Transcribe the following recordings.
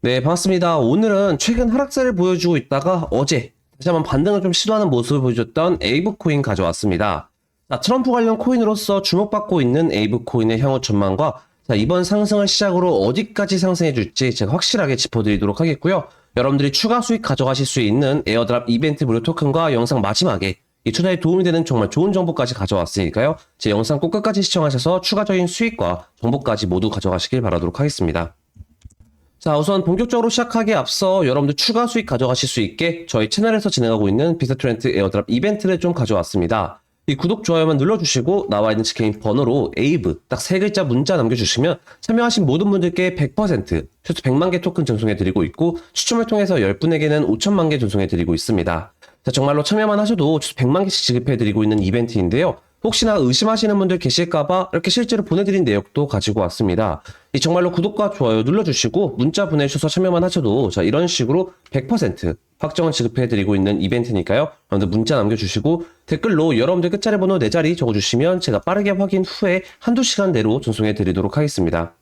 네, 반갑습니다. 오늘은 최근 하락세를 보여주고 있다가 어제 다시 한번 반등을 좀 시도하는 모습을 보여줬던 에이브 코인 가져왔습니다. 자, 트럼프 관련 코인으로서 주목받고 있는 에이브 코인의 향후 전망과 자, 이번 상승을 시작으로 어디까지 상승해 줄지 제가 확실하게 짚어드리도록 하겠고요. 여러분들이 추가 수익 가져가실 수 있는 에어드랍 이벤트 무료 토큰과 영상 마지막에 이 투자에 도움이 되는 정말 좋은 정보까지 가져왔으니까요. 제 영상 꼭 끝까지 시청하셔서 추가적인 수익과 정보까지 모두 가져가시길 바라도록 하겠습니다. 자, 우선 본격적으로 시작하기에 앞서 여러분들 추가 수익 가져가실 수 있게 저희 채널에서 진행하고 있는 비스트렌트 에어드랍 이벤트를 좀 가져왔습니다. 이 구독, 좋아요만 눌러주시고 나와 있는 직계인 번호로 에이브 딱 세 글자 문자 남겨주시면 참여하신 모든 분들께 100% 최소 100만 개 토큰 전송해드리고 있고 추첨을 통해서 10분에게는 5천만 개 전송해드리고 있습니다. 자, 정말로 참여만 하셔도 최소 100만 개씩 지급해드리고 있는 이벤트인데요. 혹시나 의심하시는 분들 계실까봐 이렇게 실제로 보내드린 내역도 가지고 왔습니다. 이 정말로 구독과 좋아요 눌러주시고 문자 보내주셔서 참여만 하셔도 자 이런 식으로 100% 확정을 지급해드리고 있는 이벤트니까요. 여러분들 문자 남겨주시고 댓글로 여러분들 끝자리 번호 4자리 적어주시면 제가 빠르게 확인 후에 한두 시간 내로 전송해드리도록 하겠습니다.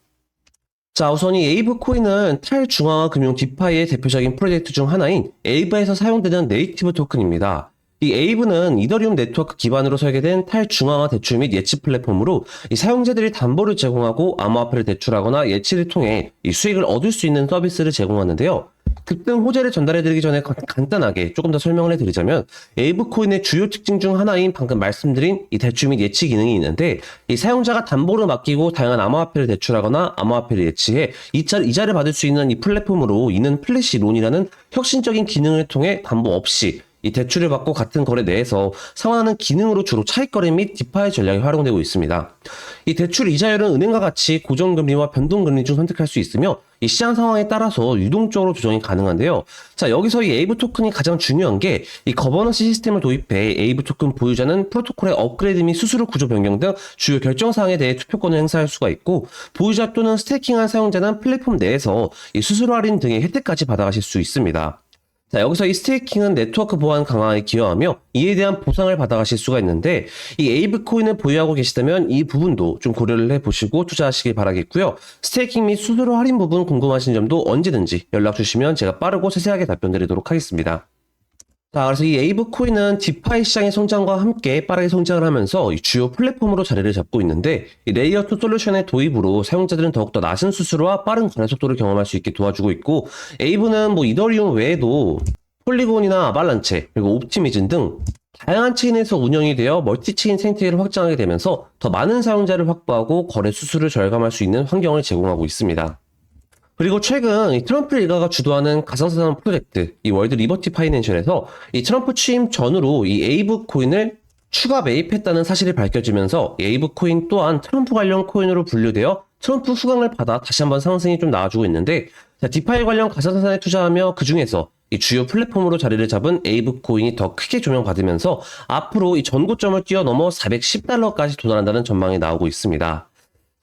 자, 우선 이 에이브 코인은 탈중앙화 금융 디파이의 대표적인 프로젝트 중 하나인 에이브에서 사용되는 네이티브 토큰입니다. 이 에이브는 이더리움 네트워크 기반으로 설계된 탈중앙화 대출 및 예치 플랫폼으로 이 사용자들이 담보를 제공하고 암호화폐를 대출하거나 예치를 통해 이 수익을 얻을 수 있는 서비스를 제공하는데요. 급등 호재를 전달해드리기 전에 간- 간단하게 조금 더 설명을 해드리자면 에이브 코인의 주요 특징 중 하나인 방금 말씀드린 이 대출 및 예치 기능이 있는데 이 사용자가 담보를 맡기고 다양한 암호화폐를 대출하거나 암호화폐를 예치해 이자, 이자를 받을 수 있는 이 플랫폼으로 이는 플래시론이라는 혁신적인 기능을 통해 담보 없이 이 대출을 받고 같은 거래 내에서 상환하는 기능으로 주로 차익거래 및 디파이 전략이 활용되고 있습니다. 이 대출 이자율은 은행과 같이 고정금리와 변동금리 중 선택할 수 있으며 이 시장 상황에 따라서 유동적으로 조정이 가능한데요. 자, 여기서 이 에이브 토큰이 가장 중요한 게 이 거버넌스 시스템을 도입해 에이브 토큰 보유자는 프로토콜의 업그레이드 및 수수료 구조 변경 등 주요 결정 사항에 대해 투표권을 행사할 수가 있고 보유자 또는 스테이킹한 사용자는 플랫폼 내에서 이 수수료 할인 등의 혜택까지 받아가실 수 있습니다. 자, 여기서 이 스테이킹은 네트워크 보안 강화에 기여하며 이에 대한 보상을 받아가실 수가 있는데 이 에이브 코인을 보유하고 계시다면 이 부분도 좀 고려를 해보시고 투자하시길 바라겠고요. 스테이킹 및 수수료 할인 부분 궁금하신 점도 언제든지 연락 주시면 제가 빠르고 세세하게 답변 드리도록 하겠습니다. 자, 그래서 이 에이브 코인은 디파이 시장의 성장과 함께 빠르게 성장을 하면서 이 주요 플랫폼으로 자리를 잡고 있는데 이 레이어 2 솔루션의 도입으로 사용자들은 더욱더 낮은 수수료와 빠른 거래 속도를 경험할 수 있게 도와주고 있고 에이브는 뭐 이더리움 외에도 폴리곤이나 아발란체 그리고 옵티미즘 등 다양한 체인에서 운영이 되어 멀티체인 생태계를 확장하게 되면서 더 많은 사용자를 확보하고 거래 수수를 절감할 수 있는 환경을 제공하고 있습니다. 그리고 최근 이 트럼프 일가가 주도하는 가상자산 프로젝트 이 월드 리버티 파이낸셜에서 이 트럼프 취임 전후로 이 에이브 코인을 추가 매입했다는 사실이 밝혀지면서 이 에이브 코인 또한 트럼프 관련 코인으로 분류되어 트럼프 후광을 받아 다시 한번 상승이 좀 나와주고 있는데 자, 디파이 관련 가상자산에 투자하며 그 중에서 이 주요 플랫폼으로 자리를 잡은 에이브 코인이 더 크게 조명받으면서 앞으로 이 전고점을 뛰어넘어 410달러까지 도달한다는 전망이 나오고 있습니다.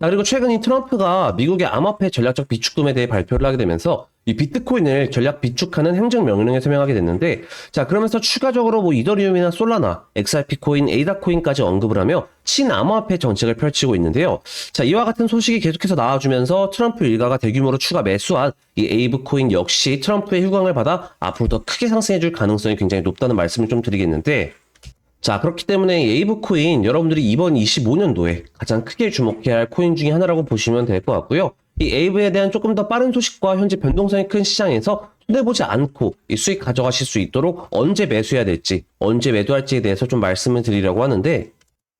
자, 그리고 최근 이 트럼프가 미국의 암호화폐 전략적 비축금에 대해 발표를 하게 되면서 이 비트코인을 전략 비축하는 행정 명령에 서명하게 됐는데 자 그러면서 추가적으로 뭐 이더리움이나 솔라나, XRP 코인, 에이다 코인까지 언급을 하며 친암호화폐 정책을 펼치고 있는데요. 자 이와 같은 소식이 계속해서 나와주면서 트럼프 일가가 대규모로 추가 매수한 이 에이브 코인 역시 트럼프의 휴광을 받아 앞으로 더 크게 상승해줄 가능성이 굉장히 높다는 말씀을 좀 드리겠는데 자, 그렇기 때문에 에이브 코인 여러분들이 이번 25년도에 가장 크게 주목해야 할 코인 중에 하나라고 보시면 될 것 같고요. 이 에이브에 대한 조금 더 빠른 소식과 현재 변동성이 큰 시장에서 손해보지 않고 이 수익 가져가실 수 있도록 언제 매수해야 될지, 언제 매도할지에 대해서 좀 말씀을 드리려고 하는데,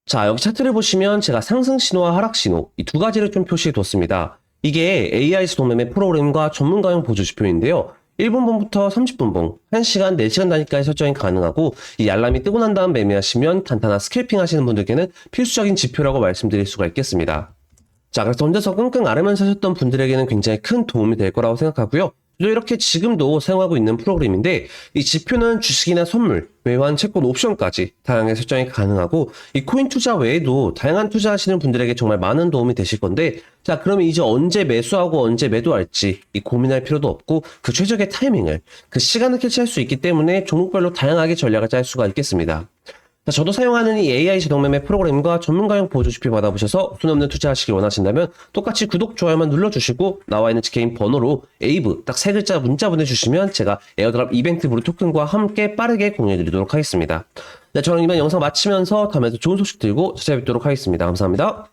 자, 여기 차트를 보시면 제가 상승 신호와 하락 신호, 이 두 가지를 좀 표시해 뒀습니다. 이게 AI 수동매매 프로그램과 전문가용 보조 지표인데요. 1분봉부터 30분봉, 1시간, 4시간 단위까지 설정이 가능하고 이 알람이 뜨고 난 다음 매매하시면 단단한 스캘핑 하시는 분들께는 필수적인 지표라고 말씀드릴 수가 있겠습니다. 자, 그래서 혼자서 끙끙 앓으면서 하셨던 분들에게는 굉장히 큰 도움이 될 거라고 생각하고요. 또 이렇게 지금도 사용하고 있는 프로그램인데 이 지표는 주식이나 선물, 외환, 채권, 옵션까지 다양하게 설정이 가능하고 이 코인 투자 외에도 다양한 투자하시는 분들에게 정말 많은 도움이 되실 건데 자 그러면 이제 언제 매수하고 언제 매도할지 이 고민할 필요도 없고 그 최적의 타이밍을 그 시간을 캐치할 수 있기 때문에 종목별로 다양하게 전략을 짤 수가 있겠습니다. 자, 저도 사용하는 이 AI 자동매매 프로그램과 전문가용 보조 GP 받아보셔서 손 없는 투자하시길 원하신다면 똑같이 구독, 좋아요만 눌러주시고 나와 있는 개인 번호로 에이브 딱 세 글자 문자 보내주시면 제가 에어드랍 이벤트 무료 토큰과 함께 빠르게 공유해드리도록 하겠습니다. 네, 저는 이번 영상 마치면서 다음에도 좋은 소식 들고 찾아뵙도록 하겠습니다. 감사합니다.